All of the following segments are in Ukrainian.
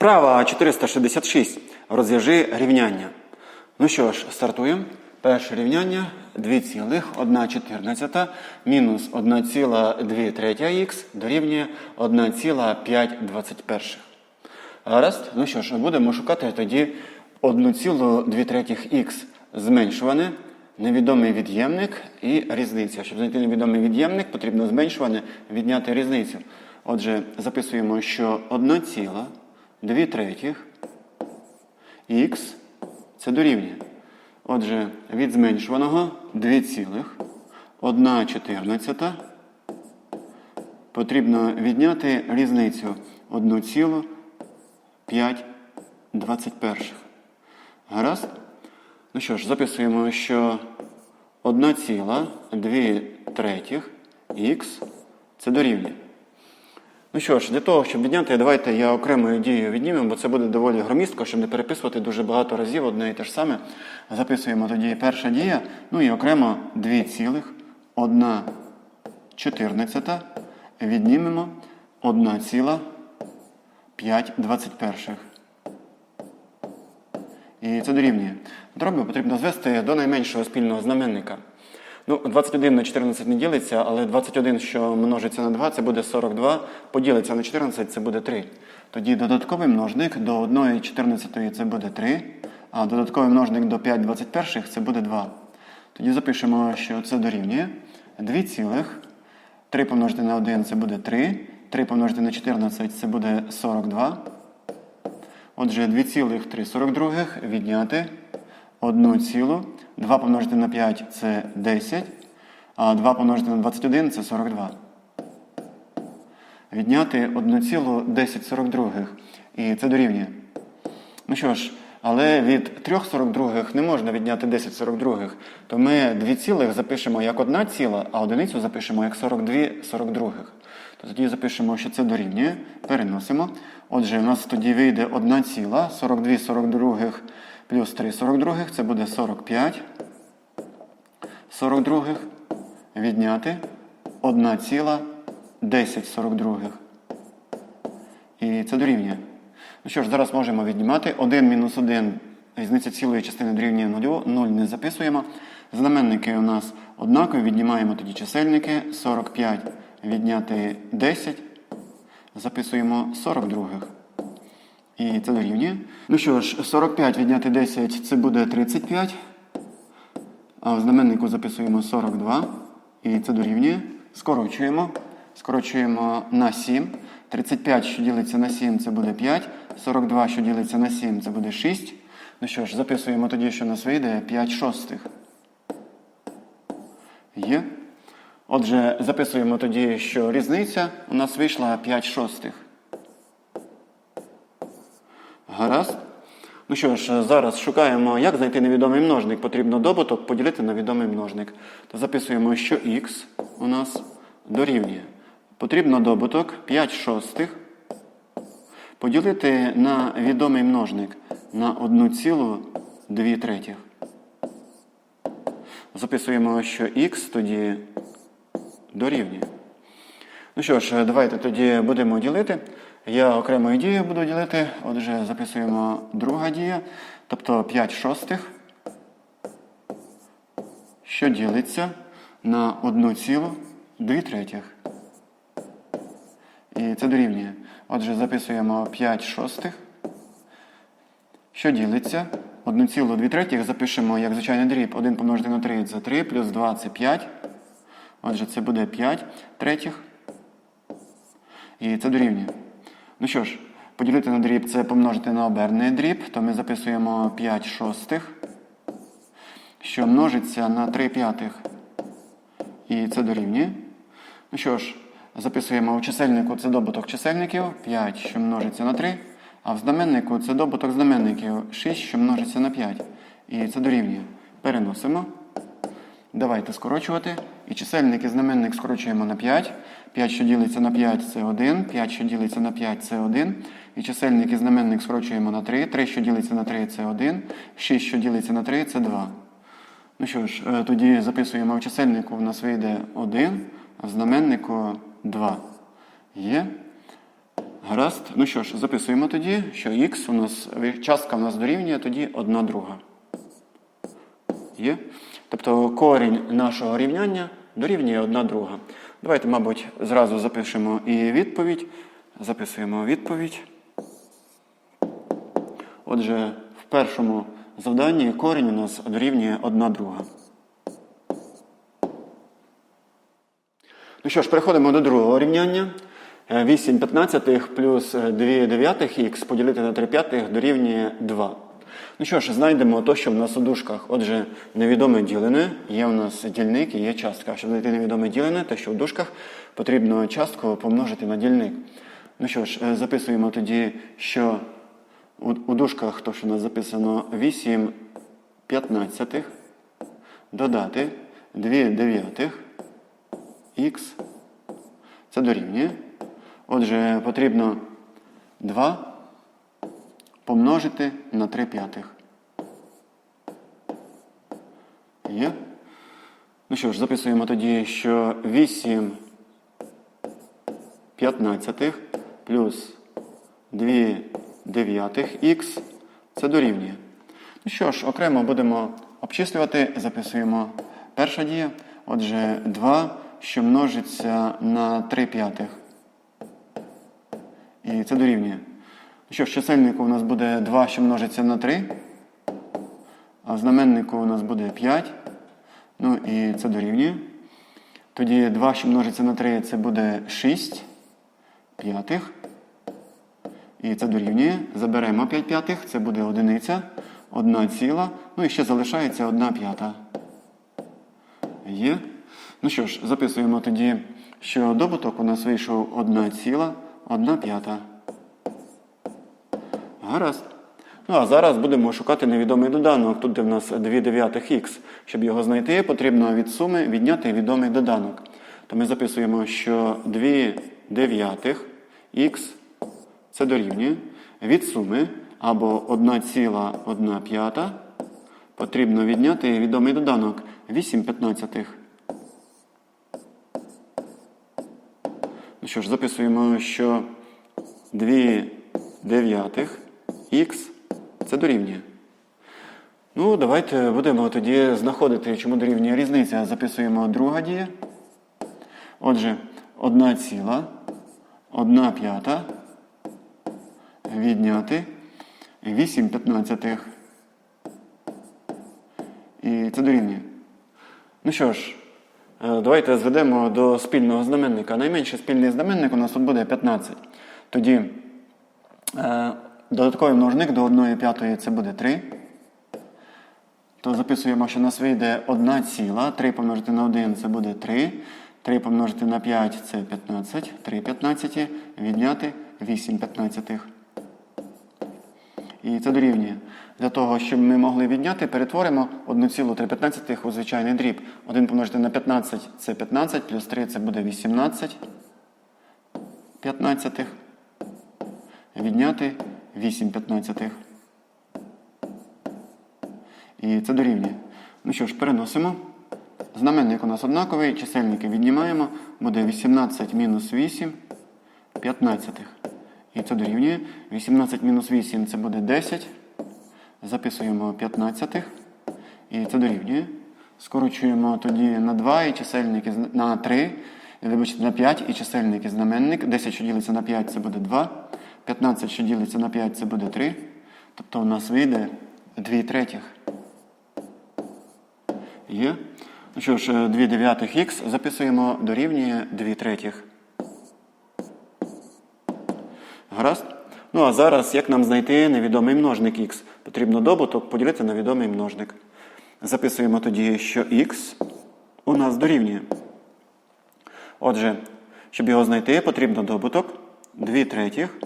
Вправа 466. Розв'яжи рівняння. Ну що ж, стартуємо. Перше рівняння 2,114 мінус 1,2 х дорівнює 1,521. Гаразд? Ну що ж, будемо шукати тоді 1,2 х зменшуване, невідомий від'ємник і різниця. Щоб знайти невідомий від'ємник, потрібно зменшуване відняти різницю. Отже, записуємо, що 1,2 третіх х це дорівнює. Отже, від зменшуваного 2,114 потрібно відняти різницю 1,521. Гаразд? Ну що ж, записуємо, що 1,2 третіх х це дорівнює. Ну що ж, для того, щоб відняти, давайте я окремою дією віднімемо, бо це буде доволі громістко, щоб не переписувати дуже багато разів одне і те ж саме. Записуємо тоді перша дія, ну і окремо 2,114 віднімемо 1,521. І це дорівнює. Дроби потрібно звести до найменшого спільного знаменника. Ну, 21 на 14 не ділиться, але 21, що множиться на 2, це буде 42. Поділиться на 14, це буде 3. Тоді додатковий множник до 1 14 це буде 3, а додатковий множник до 5 21 це буде 2. Тоді запишемо, що це дорівнює 2 цілих. 3 помножити на 1 це буде 3. 3 помножити на 14 це буде 42. Отже, 2,342 відняти 1 цілу. 2 помножити на 5 це 10, а 2 помножити на 21 це 42. Відняти 1,1042. І це дорівнює. Ну що ж, але від 3,42 не можна відняти 10,42. То ми 2 цілих запишемо як 1 ціла, а одиницю запишемо як 42,42. То тоді запишемо, що це дорівнює. Переносимо. Отже, у нас тоді вийде 1 ціла, 42 42 плюс 3 42 це буде 45. 42 відняти 1 ціла 10 42. І це дорівнює. Ну що ж, зараз можемо віднімати 1 мінус 1, різниця цілої частини дорівнює 0, 0 не записуємо. Знаменники у нас однакові, віднімаємо тоді чисельники. 45 відняти 10, записуємо 42. І це дорівнює. Ну що ж, 45 відняти 10 це буде 35. А в знаменнику записуємо 42. І це дорівнює. Скорочуємо. Скорочуємо на 7. 35, що ділиться на 7, це буде 5. 42, що ділиться на 7, це буде 6. Ну що ж, записуємо тоді, що нас вийде 5 шостих. Є. Отже, записуємо тоді, що різниця у нас вийшла 5 шостих. Гаразд. Ну що ж, зараз шукаємо, як знайти невідомий множник. Потрібно добуток поділити на відомий множник. То записуємо, що х у нас дорівнює. Потрібно добуток 5 шостих поділити на відомий множник на 1,2 третіх. Записуємо, що х тоді дорівнює. Ну що ж, давайте тоді будемо ділити. Я окремою дією буду ділити. Отже, записуємо друга дія, тобто 5 шостих, що ділиться на 1,2 третіх. І це дорівнює. Отже, записуємо 5 шостих, що ділиться. 1,2 третіх запишемо як звичайний дріб. 1 помножити на 3 це 3, плюс 2 це 5. Отже, це буде 5 третіх. І це дорівнює. Ну що ж, поділити на дріб це помножити на оберний дріб, то ми записуємо 5 шостих, що множиться на 3 п'ятих. І це дорівнює. Ну що ж, записуємо у чисельнику це добуток чисельників 5, що множиться на 3. А в знаменнику це добуток знаменників 6, що множиться на 5. І це дорівнює. Переносимо. Давайте скорочувати. І чисельник і знаменник скорочуємо на 5. 5, що ділиться на 5, це 1. 5, що ділиться на 5, це 1. І чисельник і знаменник скорочуємо на 3. 3, що ділиться на 3, це 1. 6, що ділиться на 3, це 2. Ну що ж, е, тоді записуємо в чисельнику, в нас вийде 1, а в знаменнику 2. Є. Гаразд. Ну що ж, записуємо тоді, що х у нас частка у нас дорівнює тоді 1 друга. Є? Тобто корінь нашого рівняння дорівнює 1 друга. Давайте, мабуть, зразу запишемо і відповідь. Записуємо відповідь. Отже, в першому завданні корінь у нас дорівнює 1 друга. Ну що ж, переходимо до другого рівняння. Е, 8 п'ятнадцятих плюс 2 дев'ятих х поділити на 3 п'ятих дорівнює 2. Ну що ж, знайдемо то, що в нас у дужках. Отже, невідоме ділене, є у нас дільник і є частка. Щоб знайти невідоме ділене, те, що в дужках, потрібно частку помножити на дільник. Ну що ж, е, записуємо тоді, що у, дужках то, що у нас записано 8 п'ятнадцятих, додати 2 дев'ятих х. Це дорівнює. Отже, потрібно 2 помножити на 3 п'ятих. Є? Ну що ж, записуємо тоді, що 8 п'ятнадцятих плюс 2 дев'ятих х це дорівнює. Ну що ж, окремо будемо обчислювати, записуємо перша дія. Отже, 2, що множиться на 3 п'ятих. І це дорівнює. Що в чисельнику у нас буде 2, що множиться на 3. А в знаменнику у нас буде 5. Ну і це дорівнює. Тоді 2, що множиться на 3, це буде 6 п'ятих. І це дорівнює. Заберемо 5 п'ятих, це буде одиниця, 1 ціла. Ну і ще залишається 1 п'ята. Є. Ну що ж, записуємо тоді, що добуток у нас вийшов 1 ціла, 1 п'ята. Гаразд. Ну а зараз будемо шукати невідомий доданок. Тут де в нас 2 дев'ятих х. Щоб його знайти, потрібно від суми відняти відомий доданок. То ми записуємо, що 2 дев'ятих х це дорівнює від суми або 1,1 п'ята потрібно відняти відомий доданок 8 п'ятнадцятих. Ну що ж, записуємо, що 2 дев'ятих х це дорівнює. Ну, давайте будемо тоді знаходити, чому дорівнює різниця. Записуємо друга дія. Отже, 1 ціла, 1 п'ята відняти 8 п'ятнадцятих. І це дорівнює. Ну що ж, е, давайте зведемо до спільного знаменника. Найменший спільний знаменник у нас тут буде 15. Тоді е, додатковий множник до 1 п'ятої це буде 3. То записуємо, що у нас вийде 1 ціла. 3 помножити на 1 це буде 3. 3 помножити на 5 це 15. 3 15. Відняти 8 15. І це дорівнює. Для того, щоб ми могли відняти, перетворимо 1,315 у звичайний дріб. 1 помножити на 15 це 15, плюс 3 це буде 18 15. Відняти 8 15. І це дорівнює. Ну що ж, переносимо. Знаменник у нас однаковий, чисельники віднімаємо. Буде 18 мінус 8 15. І це дорівнює. 18 мінус 8 це буде 10. Записуємо 15. І це дорівнює. Скорочуємо тоді на 2 і чисельники на 3. Вибачте, на 5 і чисельник і знаменник. 10, що ділиться на 5, це буде 2. 15, що ділиться на 5, це буде 3. Тобто у нас вийде 2 третіх. Є. Ну що ж, 2 дев'ятих х записуємо дорівнює 2 третіх. Гаразд? Ну а зараз, як нам знайти невідомий множник х? Потрібно добуток поділити на відомий множник. Записуємо тоді, що х у нас дорівнює. Отже, щоб його знайти, потрібно добуток 2 третіх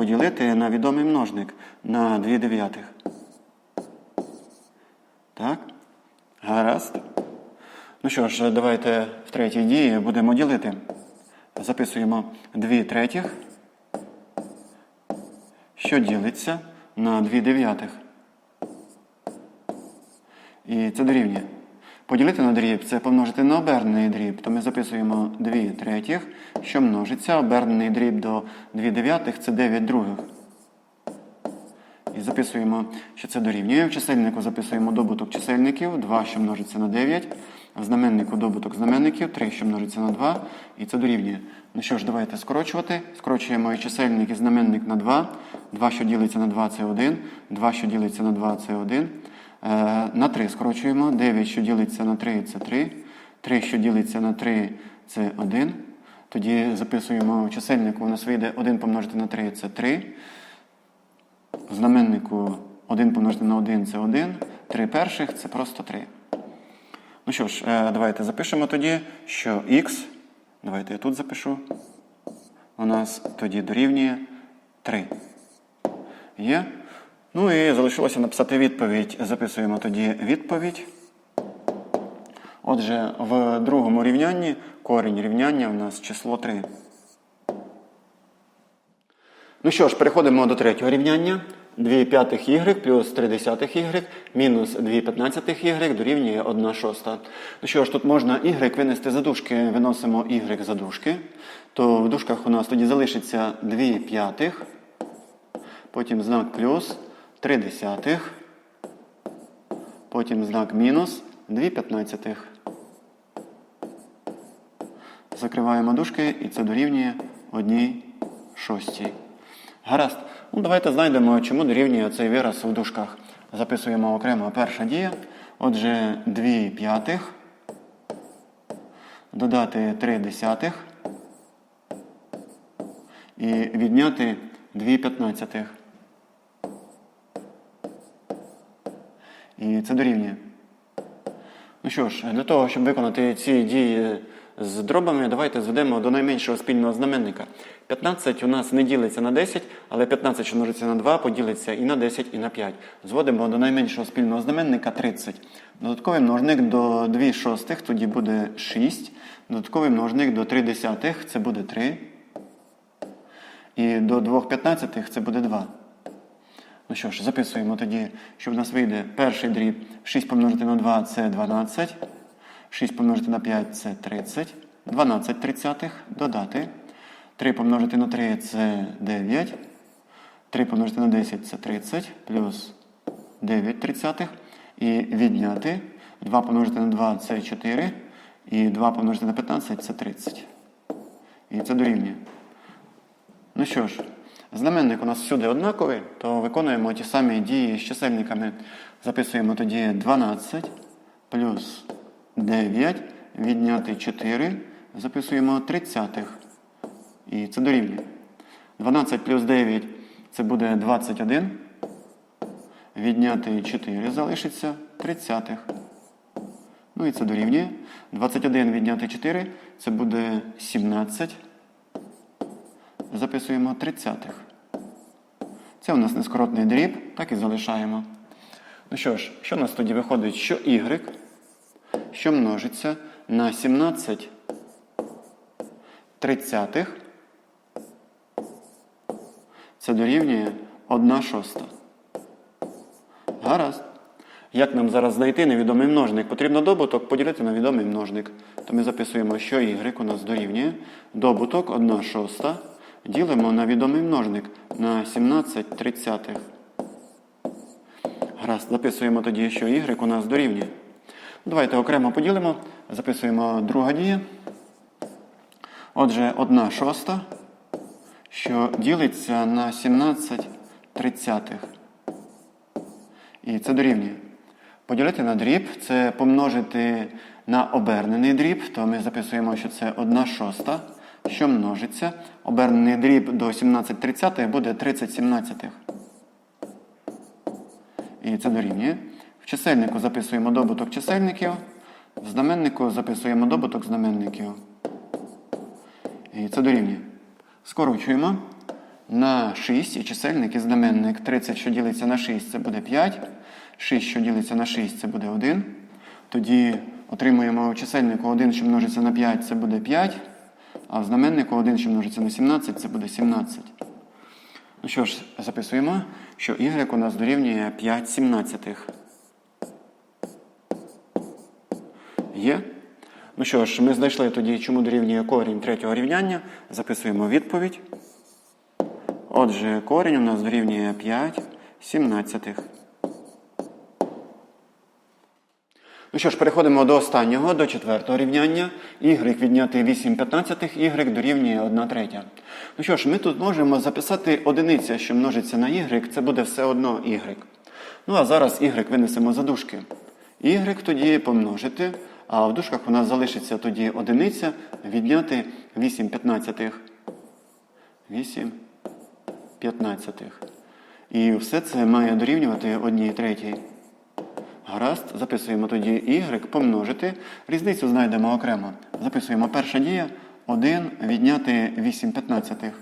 поділити на відомий множник на 2 дев'ятих. Так? Гаразд. Ну що ж, давайте в третій дії будемо ділити. Записуємо 2 третіх, що ділиться на 2 дев'ятих. І це дорівнює. Поділити на дріб це помножити на обернений дріб, то ми записуємо 2 третіх, що множиться. Обернений дріб до 2 дев'ятих це 9 других. І записуємо, що це дорівнює. В чисельнику записуємо добуток чисельників 2, що множиться на 9. В знаменнику добуток знаменників 3, що множиться на 2. І це дорівнює. Ну що ж, давайте скорочувати. Скорочуємо і чисельник і знаменник на 2. 2, що ділиться на 2, це 1. 2, що ділиться на 2, це 1. Е, на 3 скорочуємо. 9, що ділиться на 3, це 3. 3, що ділиться на 3, це 1. Тоді записуємо в чисельнику, у нас вийде 1 помножити на 3, це 3. В знаменнику 1 помножити на 1 це 1, 3 перших це просто 3. Ну що ж, е, давайте запишемо тоді, що х, давайте я тут запишу, у нас тоді дорівнює 3. Є? Ну і залишилося написати відповідь. Записуємо тоді відповідь. Отже, в другому рівнянні корінь рівняння у нас число 3. Ну що ж, переходимо до третього рівняння. 2 п'ятих y плюс 3 десятих y мінус 2 п'ятнадцятих y дорівнює 1 шоста. Ну що ж, тут можна y винести за дужки, виносимо y за дужки. То в дужках у нас тоді залишиться 2 п'ятих, потім знак плюс 3 десятих, потім знак мінус 2 п'ятнадцятих. Закриваємо дужки і це дорівнює 1 шостій. Гаразд. Ну, давайте знайдемо, чому дорівнює цей вираз у дужках. Записуємо окремо перша дія. Отже, 2 п'ятих. Додати 3 десятих. І відняти 2 п'ятнадцятих. І це дорівнює. Ну що ж, для того, щоб виконати ці дії з дробами, давайте зведемо до найменшого спільного знаменника. 15 у нас не ділиться на 10, але 15, що множиться на 2, поділиться і на 10, і на 5. Зводимо до найменшого спільного знаменника 30. Додатковий множник до 2 шостих, тоді буде 6. Додатковий множник до 3 десятих, це буде 3. І до 2 п'ятнадцятих це буде 2. Ну що ж, записуємо тоді, що в нас вийде перший дріб 6 помножити на 2 це 12. 6 помножити на 5 це 30. 12 тридцятих додати. 3 помножити на 3 це 9. 3 помножити на 10 це 30. Плюс 9 тридцятих. І відняти. 2 помножити на 2 це 4. І 2 помножити на 15 це 30. І це дорівнює. Ну що ж, знаменник у нас всюди однаковий, то виконуємо ті самі дії з чисельниками. Записуємо тоді 12 плюс 9, відняти 4, записуємо 30. І це дорівнює. 12 плюс 9 це буде 21. Відняти 4 залишиться 30. Ну і це дорівнює. 21 відняти 4 це буде 17 записуємо тридцятих. Це у нас нескоротний дріб, так і залишаємо. Ну що ж, що у нас тоді виходить, що y, що множиться на 17 тридцятих, це дорівнює 1 шоста. Гаразд. Як нам зараз знайти невідомий множник? Потрібно добуток поділити на відомий множник. То ми записуємо, що y у нас дорівнює. Добуток 1 шоста. Ділимо на відомий множник на 17 тридцятих. Гаразд, записуємо тоді, що y у нас дорівнює. Давайте окремо поділимо. Записуємо друга дія. Отже, 1 шоста, що ділиться на 17 тридцятих. І це дорівнює. Поділити на дріб це помножити на обернений дріб, то ми записуємо, що це 1 шоста, що множиться. Обернений дріб до 17 тридцятих буде 30 сімнадцятих. І це дорівнює. В чисельнику записуємо добуток чисельників. В знаменнику записуємо добуток знаменників. І це дорівнює. Скорочуємо на 6 і чисельник і знаменник 30, що ділиться на 6, це буде 5. 6, що ділиться на 6, це буде 1. Тоді отримуємо у чисельнику 1, що множиться на 5, це буде 5. А знаменнику 1, що множиться на 17, це буде 17. Ну що ж, записуємо, що y у нас дорівнює 5 сімнадцятих. Ну що ж, ми знайшли тоді, чому дорівнює корінь третього рівняння. Записуємо відповідь. Отже, корінь у нас дорівнює 5 сімнадцятих. Ну що ж, переходимо до останнього, до четвертого рівняння. Y відняти 8 п'ятнадцятих, y дорівнює 1 третя. Ну що ж, ми тут можемо записати одиниця, що множиться на y, це буде все одно y. Ну а зараз y винесемо за дужки. Y тоді помножити, а в дужках у нас залишиться тоді одиниця відняти 8 п'ятнадцятих. 8 п'ятнадцятих. І все це має дорівнювати 1 третій. Гаразд, записуємо тоді y помножити. Різницю знайдемо окремо. Записуємо перша дія 1 відняти 8 п'ятнадцятих.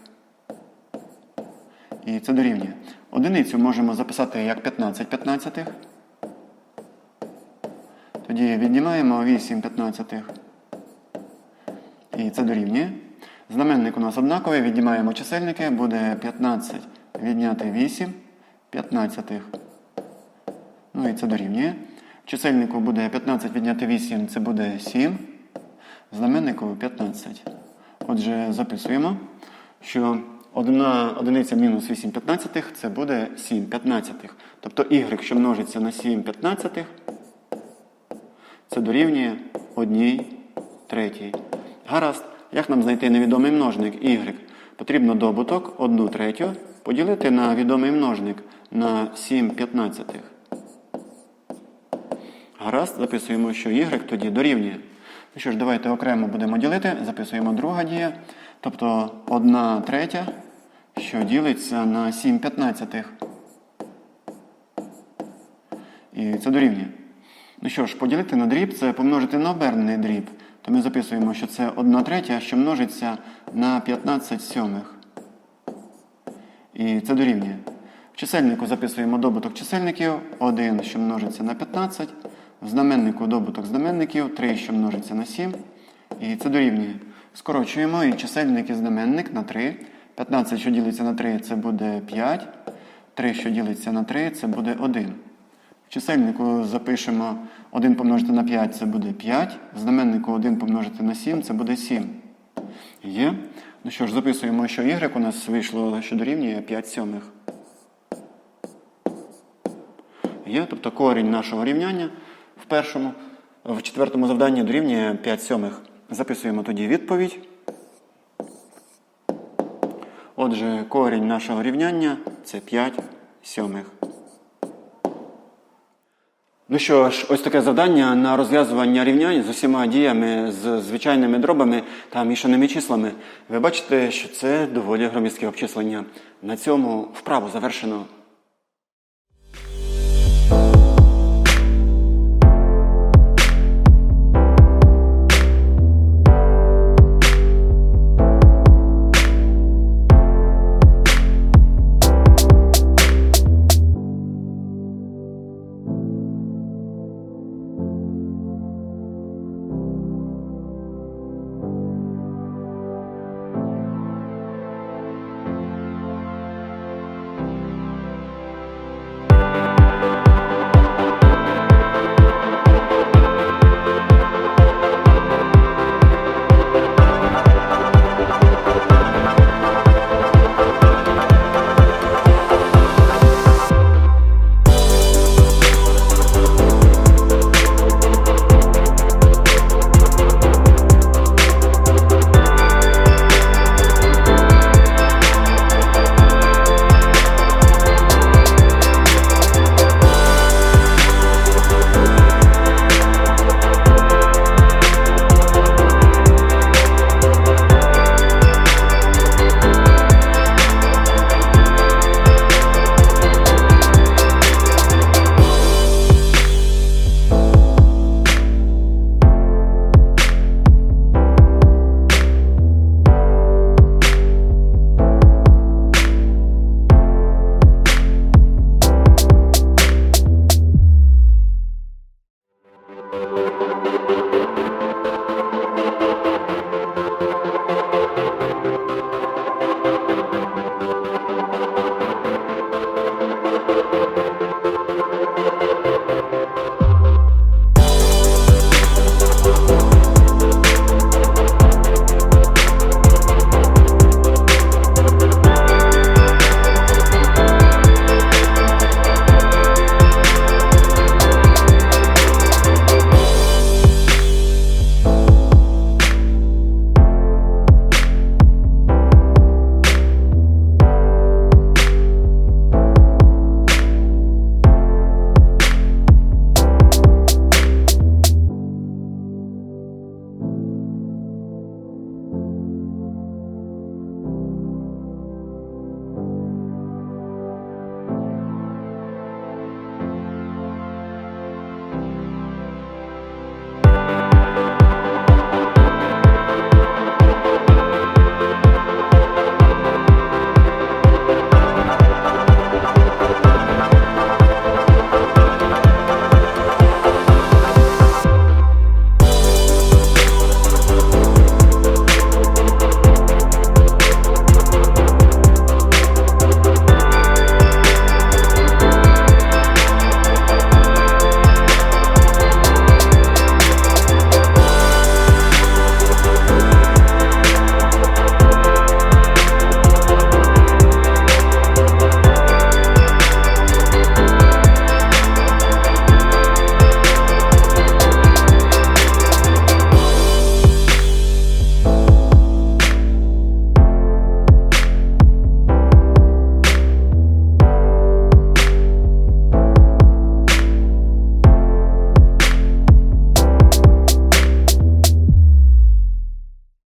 І це дорівнює. Одиницю можемо записати як 15 п'ятнадцятих. Тоді віднімаємо 8 п'ятнадцятих. І це дорівнює. Знаменник у нас однаковий, віднімаємо чисельники, буде 15 відняти 8 п'ятнадцятих. Ну і це дорівнює. Чисельнику буде 15 відняти 8, це буде 7. В знаменнику 15. Отже, записуємо, що одна одиниця мінус 8 п'ятнадцятих це буде 7 п'ятнадцятих. Тобто y, що множиться на 7 п'ятнадцятих, це дорівнює 1 третій. Гаразд, як нам знайти невідомий множник y? Потрібно добуток 1 третю поділити на відомий множник на 7 п'ятнадцятих. Гаразд, записуємо, що y тоді дорівнює. Ну що ж, давайте окремо будемо ділити. Записуємо друга дія. Тобто 1 третя, що ділиться на 7 п'ятнадцятих. І це дорівнює. Ну що ж, поділити на дріб це помножити на обернений дріб. То ми записуємо, що це 1 третя, що множиться на 15 сьомих. І це дорівнює. В чисельнику записуємо добуток чисельників 1, що множиться на 15. В знаменнику добуток знаменників 3, що множиться на 7. І це дорівнює. Скорочуємо і чисельник і знаменник на 3. 15, що ділиться на 3, це буде 5. 3, що ділиться на 3, це буде 1. В чисельнику запишемо 1 помножити на 5, це буде 5. В знаменнику 1 помножити на 7, це буде 7. Є. Ну що ж, записуємо, що y у нас вийшло, що дорівнює 5 сьомих. Є, тобто корінь нашого рівняння першому, в четвертому завданні дорівнює 5 сьомих. Записуємо тоді відповідь. Отже, корінь нашого рівняння це 5 сьомих. Ну що ж, ось таке завдання на розв'язування рівнянь з усіма діями, з звичайними дробами та мішаними числами. Ви бачите, що це доволі громіздке обчислення. На цьому вправу завершено.